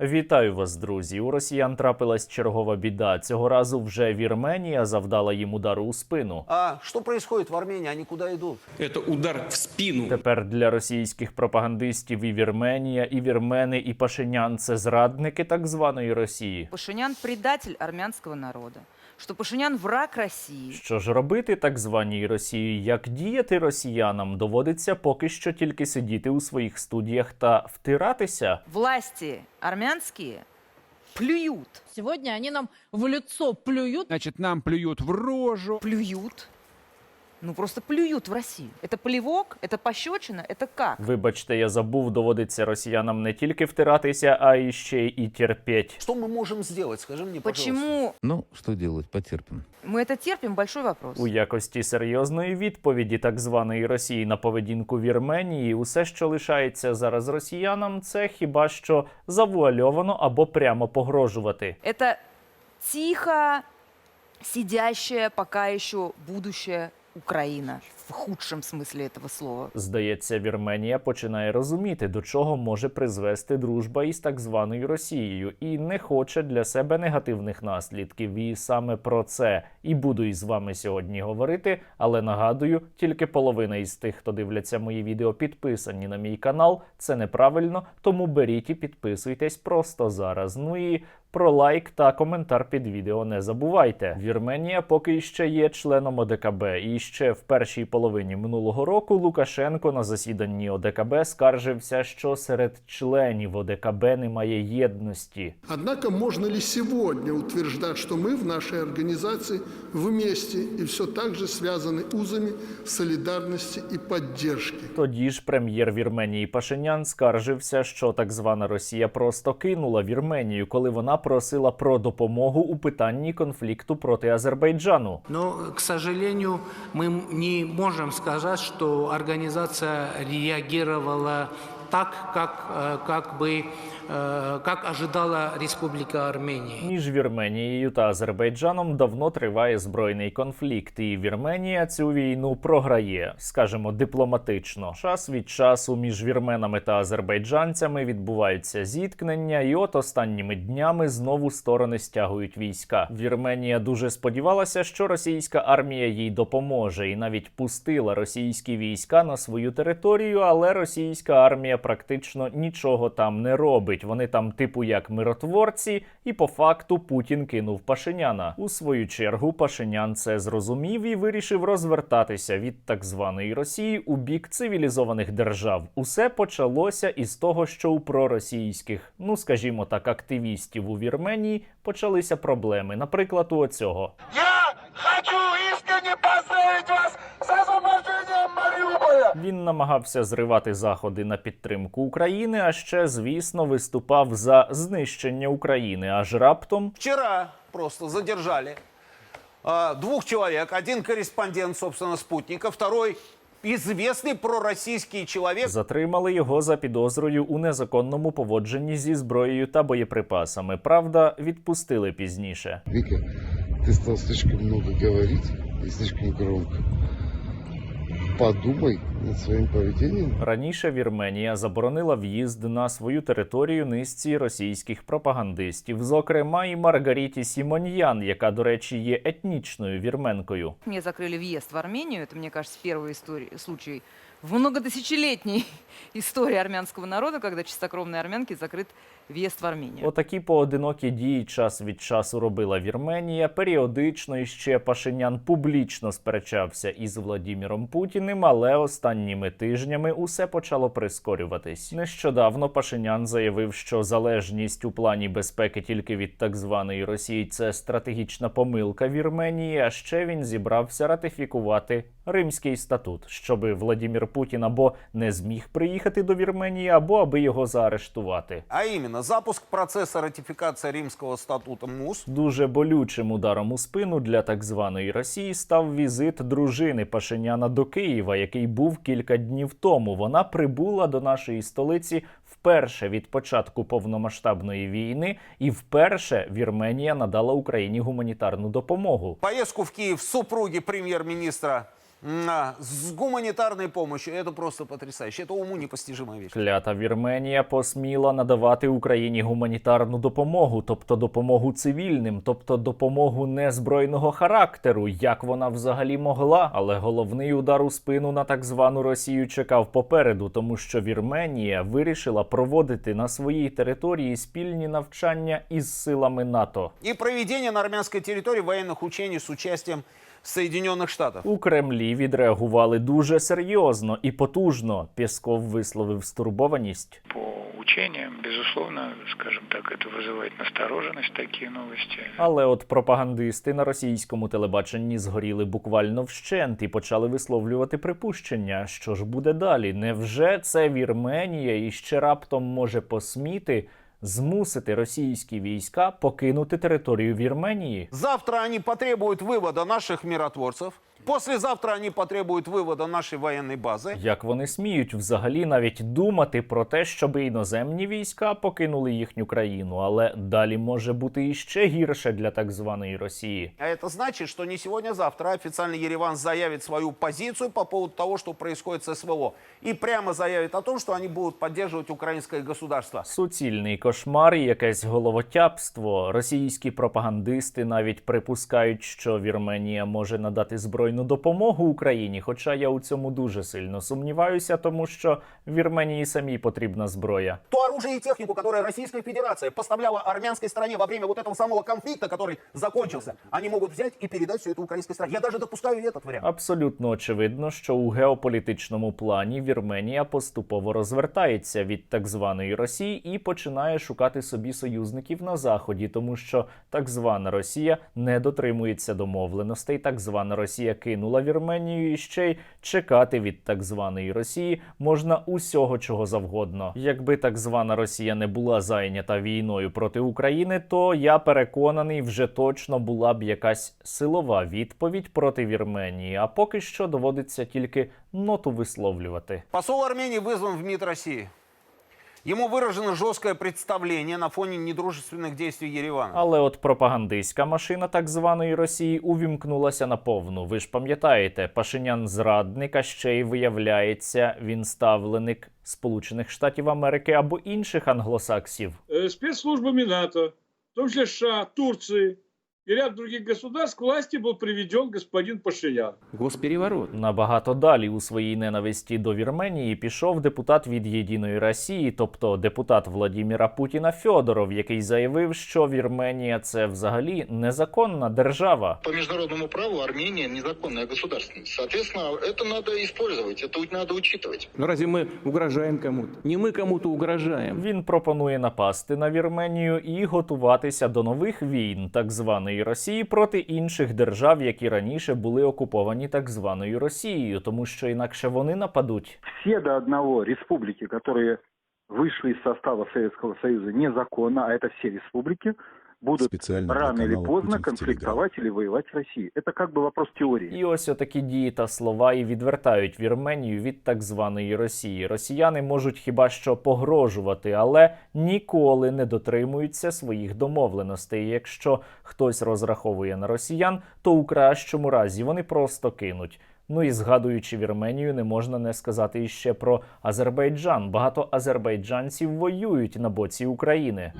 Вітаю вас, друзі. У росіян трапилась чергова біда. Цього разу вже Вірменія завдала їм удару у спину. А що происходит в Армении? Они куда идут? Это удар в спину. Тепер для російських пропагандистів і Вірменія, і вірмени, і Пашинян це зрадники так званої Росії. Пашинян предатель армянського народа, что Пашинян враг Росії. Що ж робити так званій Росії? Як діяти росіянам? Доводиться поки що тільки сидіти у своїх студіях та втиратися. Власті армянські плюють. Сьогодні вони нам в лицо плюють. Значить, нам плюють в рожу. плюют, ну просто плюют в Россию. Это плевок, это пощечина, это как? Вибачте, я забув, доводиться росіянам не тільки втиратися, а і ще й терпеть. Что мы можем сделать? Скажи мне, пожалуйста. Почему Ну, что делать, потерпим. мы это терпим? Большой вопрос. У якості серйозної відповіді так званої Росії на поведінку Вірменії, усе, що лишається зараз росіянам, це хіба що завуальовано або прямо погрожувати. Это тихо сидящая пока еще будущая Украина в худшем смысле этого слова. Здається, Вірменія починає розуміти, до чого може призвести дружба із так званою Росією, і не хоче для себе негативних наслідків. І саме про це і буду із вами сьогодні говорити. Але нагадую, тільки половина із тих, хто дивляться мої відео, підписані на мій канал. Це неправильно, тому беріть і підписуйтесь просто зараз. Ну і про лайк та коментар під відео не забувайте. Вірменія поки ще є членом ОДКБ, і ще в першій половині минулого року Лукашенко на засіданні ОДКБ скаржився, що серед членів ОДКБ немає єдності. Однако можно ли сегодня утверждать, что мы в нашей организации вместе и все так же связаны узами солидарности и поддержки? Тоді ж прем'єр Вірменії Пашинян скаржився, що так звана Росія просто кинула Вірменію, коли вона просила про допомогу у питанні конфлікту проти Азербайджану. Но, к сожалению, мы не можем сказать, что организация реагировала так, как, э, как бы, э, как ожидала Республика Армения. Між Вірменією та Азербайджаном давно триває збройний конфлікт, і Вірменія цю війну програє, скажімо, дипломатично. Час від часу між вірменами та азербайджанцями відбуваються зіткнення, і от останніми днями знову сторони стягують війська. Вірменія дуже сподівалася, що російська армія їй допоможе, і навіть пустила російські війська на свою територію, але російська армія практично нічого там не робить. Вони там, типу, як миротворці, і по факту Путін кинув Пашиняна. У свою чергу Пашинян це зрозумів і вирішив розвертатися від так званої Росії у бік цивілізованих держав. Усе почалося із того, що у проросійських, ну скажімо так, активістів у Вірменії почалися проблеми. Наприклад, у оцього. Я хочу Він намагався зривати заходи на підтримку України, а ще, звісно, виступав за знищення України. Аж раптом Вчера просто задержали а, двух человек. Один корреспондент, собственно, спутника, второй известный пророссийский человек. затримали його за підозрою у незаконному поводженні зі зброєю та боєприпасами. Правда, відпустили пізніше. Вика, ты стал слишком много говорить и слишком громко. Подумай над своим поведением. Раніше Вірменія заборонила в'їзд на свою територію низці російських пропагандистів, зокрема і Маргаріті Сімоньян, яка, до речі, є етнічною вірменкою. Мне закрыли въезд в Армению. Это, мне кажется, первый историй, случай в многотысячелетней истории армянского народа, когда чистокровные армянки закрыт въезд в Армению. Отакі поодинокі дії час від часу робила Вірменія. Періодично іще Пашинян публічно сперечався із Владіміром Путіним, але останніми тижнями усе почало прискорюватись. Нещодавно Пашинян заявив, що залежність у плані безпеки тільки від так званої Росії це стратегічна помилка Вірменії. А ще він зібрався ратифікувати Римський статут, щоби Владімір Путін або не зміг приїхати до Вірменії, або аби його заарештувати. А именно, запуск процесса ратификации Римского статута МУС. Дуже болючим ударом у спину для так званої Росії став візит дружини Пашиняна до Києва, який був кілька днів тому. Вона прибула до нашої столиці вперше від початку повномасштабної війни, і вперше Вірменія надала Україні гуманітарну допомогу. Поїздку в Київ супруги премьер-министра м, а, с гуманитарной помощью. Это просто потрясающе. Это уму непостижимая вещь. Клята Вірменія посміла надавати Україні гуманітарну допомогу, тобто допомогу цивільним, тобто допомогу незбройного характеру. Як вона взагалі могла? Але головний удар у спину на так звану Росію чекав попереду, тому що Вірменія вирішила проводити на своїй території спільні навчання із силами НАТО. И проведение на армянской территории военных учений с участием Соединенных Штатов. У Кремлі відреагували дуже серйозно і потужно. Пєсков висловив стурбованість. По учениям, безусловно, скажем так, это вызывает настороженность, такие новости. Але от пропагандисти на російському телебаченні згоріли буквально вщент і почали висловлювати припущення, що ж буде далі. Невже це Вірменія і ще раптом може посміти Змусити російські війська покинути територію Вірменії? Завтра вони потребують виводу наших миротворцев. Послезавтра они потребуют вывода нашей военной базы. Як вони сміють взагалі навіть думати про те, щоб іноземні війська покинули їхню країну, але далі може бути іще гірше для так званої Росії. А это значит, что не сегодня-завтра официально Ереван заявит свою позицию по поводу того, что происходит с СВО. И прямо заявит о том, что они будут поддерживать украинское государство. Суцільний кошмар і якесь головотяпство. Російські пропагандисти навіть припускають, що Вірменія може надати збройну допомогу Україні. Хоча я у цьому дуже сильно сумніваюся, тому що Вірменії самій потрібна зброя. То оружие и технику, которое Российская Федерация поставляла армянской стране во время вот этого самого конфликта, который закончился, они могут взять и передать все это украинской стране. Я даже допускаю и этот вариант. Абсолютно очевидно, що у геополітичному плані Вірменія поступово розвертається від так званої Росії і починає шукати собі союзників на заході, тому що так звана Росія не дотримується домовленостей. Так звана Росія кинула Вірменію і ще й чекати від так званої Росії можна усього чого завгодно. Якби так звана Росія не була зайнята війною проти України, то я переконаний, вже точно була б якась силова відповідь проти Вірменії. А поки що доводиться тільки ноту висловлювати. Посол Армении вызван в МИД России. Ему выражено жесткое представление на фоне недружественных действий Еревана. Але от пропагандистська машина так званої Росії увімкнулася на повну. Ви ж пам'ятаєте, Пашинян зрадник, а ще й виявляється, він ставленик Сполучених Штатів Америки або інших англосаксів. Э, спецслужбами НАТО, в том числе США, Турции и ряд других государств, к власти был приведен господин Пашинян. Госпереворот. Набагато далі у своїй ненависті до Вірменії пішов депутат від Єдиної Росії, тобто депутат Владіміра Путіна Фьодоров, який заявив, що Вірменія це взагалі незаконна держава. По международному праву Армения незаконное государство. Соответственно, это надо использовать, это надо учитывать. Но разве мы угрожаем кому-то? Не мы кому-то угрожаем. Він пропонує напасти на Вірменію і готуватися до нових війн так званої Росії проти інших держав, які раніше були окуповані так званою Росією, тому що інакше вони нападуть. Все до одного республики, которые вышли из состава Советского Союза незаконно, а это все республики, будут Специально рано или поздно конфликтовать или воевать с Россией. Это как бы вопрос теории. І ось отакі дії та слова і відвертають Вірменію від так званої Росії. Росіяни можуть хіба що погрожувати, але ніколи не дотримуються своїх домовленостей. Якщо хтось розраховує на росіян, то у кращому разі вони просто кинуть. Ну і згадуючи Вірменію, не можна не сказати іще про Азербайджан. Багато азербайджанців воюють на боці України.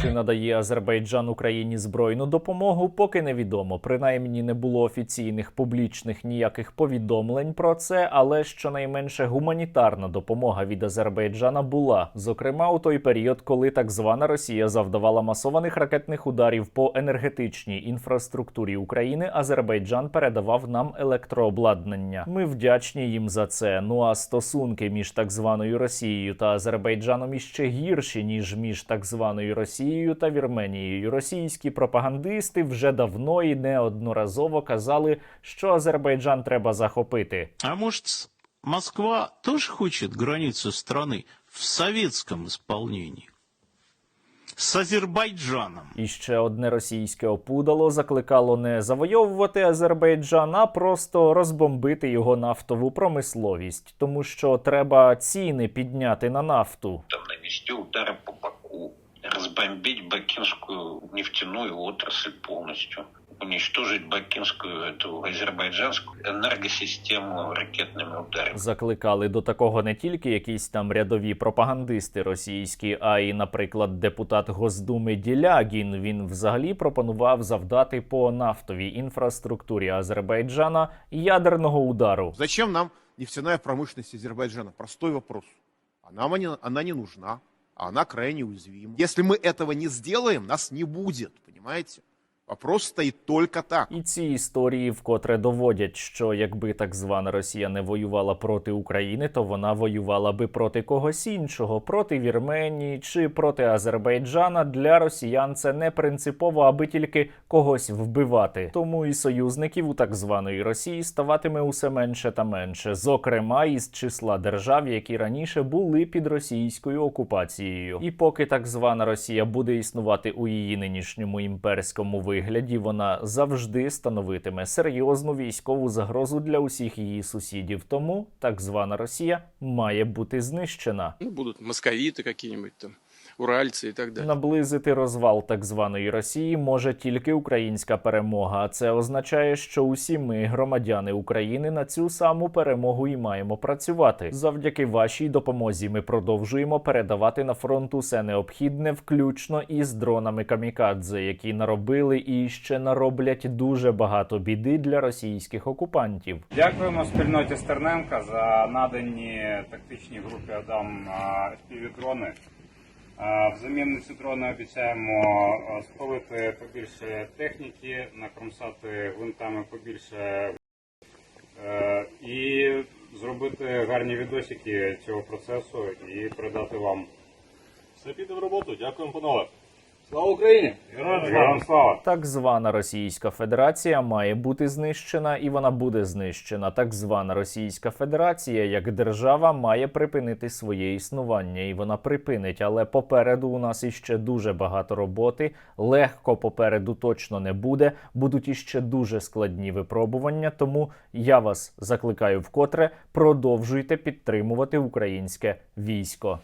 Чи надає Азербайджан Україні збройну допомогу, поки невідомо. Принаймні не було офіційних публічних ніяких повідомлень про це, але щонайменше гуманітарна допомога від Азербайджана була. Зокрема, у той період, коли так звана Росія завдавала масованих ракетних ударів по енергетичній інфраструктурі України, Азербайджан передавав нам електрообладнання. Ми вдячні їм за це. Ну а стосунки між так званою Росією та Азербайджаном іще гірші ніж між так званою Росією та Вірменією. Російські пропагандисти вже давно і неодноразово казали, що Азербайджан треба захопити. А может, Москва тоже хочет границу страны в советском исполнении? С Азербайджаном. І ще одне російське опудало закликало не завойовувати Азербайджан, а просто розбомбити його нафтову промисловість, тому що треба ціни підняти на нафту. Там нанести удары по Баку, разбомбить бакинскую нефтяную отрасль полностью. уничтожить бакинскую, эту азербайджанскую энергосистему ракетными ударами. Закликали до такого не тільки якісь там рядові пропагандисти російські, а й, наприклад, депутат Госдуми Ділягін. Він взагалі пропонував завдати по нафтовій інфраструктурі Азербайджана ядерного удару. Зачем нам нефтяная промышленность Азербайджана? Простой вопрос. А нам они- она не нужна, а она крайне уязвима. Если мы этого не сделаем, нас не будет, понимаете? Вопрос стоит только так. І ці історії вкотре доводять, що якби так звана Росія не воювала проти України, то вона воювала би проти когось іншого, проти Вірменії чи проти Азербайджана. Для росіян це не принципово, аби тільки когось вбивати. Тому і союзників у так званої Росії ставатиме усе менше та менше, зокрема із числа держав, які раніше були під російською окупацією. І поки так звана Росія буде існувати у її нинішньому імперському вигляді, вона завжди становитиме серйозну військову загрозу для усіх її сусідів. Тому так звана Росія має бути знищена. Ну, будут московиты какие-нибудь там, уральцы и так далее. Наблизити розвал так званої Росії може тільки українська перемога. А це означає, що усі ми, громадяни України, на цю саму перемогу і маємо працювати. Завдяки вашій допомозі ми продовжуємо передавати на фронт усе необхідне, включно із дронами камікадзе, які наробили і ще нароблять дуже багато біди для російських окупантів. Дякуємо спільноті Стерненка за надані тактичній групі Адам FPV-дрони. Взамін на ці обіцяємо спалити побільше техніки, накромсати гвинтами побільше е, і зробити гарні відосики цього процесу і передати вам. Все піде в роботу. Дякуємо, панове. Слава Україні! Героям слава! Так звана Російська Федерація має бути знищена, і вона буде знищена. Так звана Російська Федерація як держава має припинити своє існування, і вона припинить. Але попереду у нас іще дуже багато роботи. Легко попереду точно не буде. Будуть іще дуже складні випробування. Тому я вас закликаю вкотре продовжуйте підтримувати українське військо.